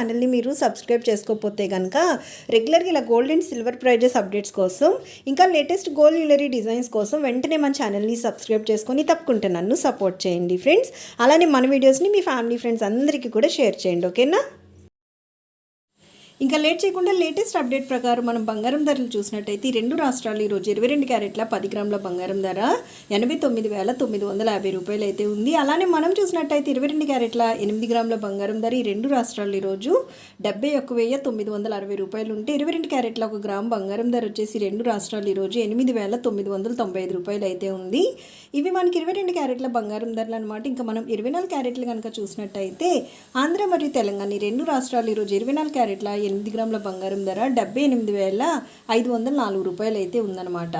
ఛానల్ని మీరు సబ్స్క్రైబ్ చేసుకోకపోతే కనుక రెగ్యులర్గా ఇలా gold and silver prizes updates కోసం ఇంకా లేటెస్ట్ గోల్డ్ జ్యువెలరీ డిజైన్స్ కోసం వెంటనే మన ఛానల్ని సబ్స్క్రైబ్ చేసుకొని తప్పకుండా నన్ను సపోర్ట్ చేయండి ఫ్రెండ్స్ అలానే మన వీడియోస్ని మీ ఫ్యామిలీ ఫ్రెండ్స్ అందరికీ కూడా షేర్ చేయండి ఓకేనా ఇంకా లేట్ చేయకుండా లేటెస్ట్ అప్డేట్ ప్రకారం మనం బంగారం ధరలు చూసినట్టయితే ఈ రెండు రాష్ట్రాలు ఈరోజు ఇరవై రెండు క్యారెట్ల పది గ్రాముల బంగారం ధర ఎనభై తొమ్మిది వేల తొమ్మిది వందల యాభై రూపాయలు అయితే ఉంది. అలానే మనం చూసినట్టయితే ఇరవై రెండు క్యారెట్ల ఎనిమిది గ్రాముల బంగారం ధర ఈ రెండు రాష్ట్రాలు ఈరోజు డెబ్బై ఒక్క వెయ్యి తొమ్మిది వందల అరవై రూపాయలు ఉంటే ఇరవై రెండు క్యారెట్ల ఒక గ్రామ్ బంగారం ధర వచ్చేసి రెండు రాష్ట్రాలు ఈరోజు ఎనిమిది వేల తొమ్మిది వందల తొంభై ఐదు రూపాయలు అయితే ఉంది. ఇవి మనకి ఇరవై రెండు క్యారెట్ల బంగారం ధరలు అనమాట ఇంకా మనం ఇరవై నాలుగు క్యారెట్లు కనుక చూసినట్టయితే ఆంధ్ర మరియు తెలంగాణ ఈ రెండు రాష్ట్రాలు ఈరోజు ఇరవై నాలుగు క్యారెట్ల ఎనిమిది గ్రాముల బంగారం ధర డెబ్బై ఎనిమిది వేల ఐదు వందల నాలుగు రూపాయలు అయితే ఉందన్నమాట.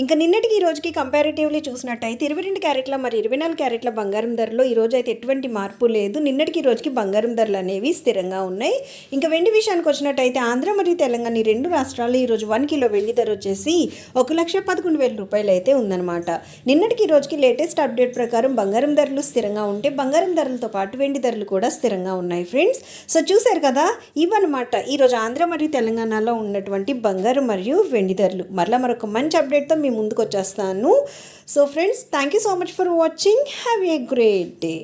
ఇంకా నిన్నటికి ఈ రోజుకి కంపారిటివ్లీ చూసినట్టయితే ఇరవై రెండు క్యారెట్ల మరి ఇరవై నాలుగు క్యారెట్ల బంగారం ధరలో ఈ రోజు అయితే ఎటువంటి మార్పు లేదు. నిన్నటికి ఈ రోజుకి బంగారం ధరలు అనేవి స్థిరంగా ఉన్నాయి. ఇంకా వెండి విషయానికి వచ్చినట్టయితే ఆంధ్ర మరియు తెలంగాణ ఈ రెండు రాష్ట్రాలు ఈరోజు వన్ కిలో వెండి ధర వచ్చేసి ఒక లక్ష పదకొండు వేల రూపాయలు అయితే ఉందన్నమాట. నిన్నటికి ఈ రోజుకి లేటెస్ట్ అప్డేట్ ప్రకారం బంగారం ధరలు స్థిరంగా ఉంటే బంగారం ధరలతో పాటు వెండి ధరలు కూడా స్థిరంగా ఉన్నాయి ఫ్రెండ్స్ సో చూశారు కదా ఇవన్నమాట. ఈరోజు ఆంధ్ర మరియు తెలంగాణలో ఉన్నటువంటి బంగారం మరియు వెండి ధరలు. మరలా మరొక మంచి అప్డేట్తో మీ ముందుకు వచ్చేస్తాను so friends thank you so much for watching have a great day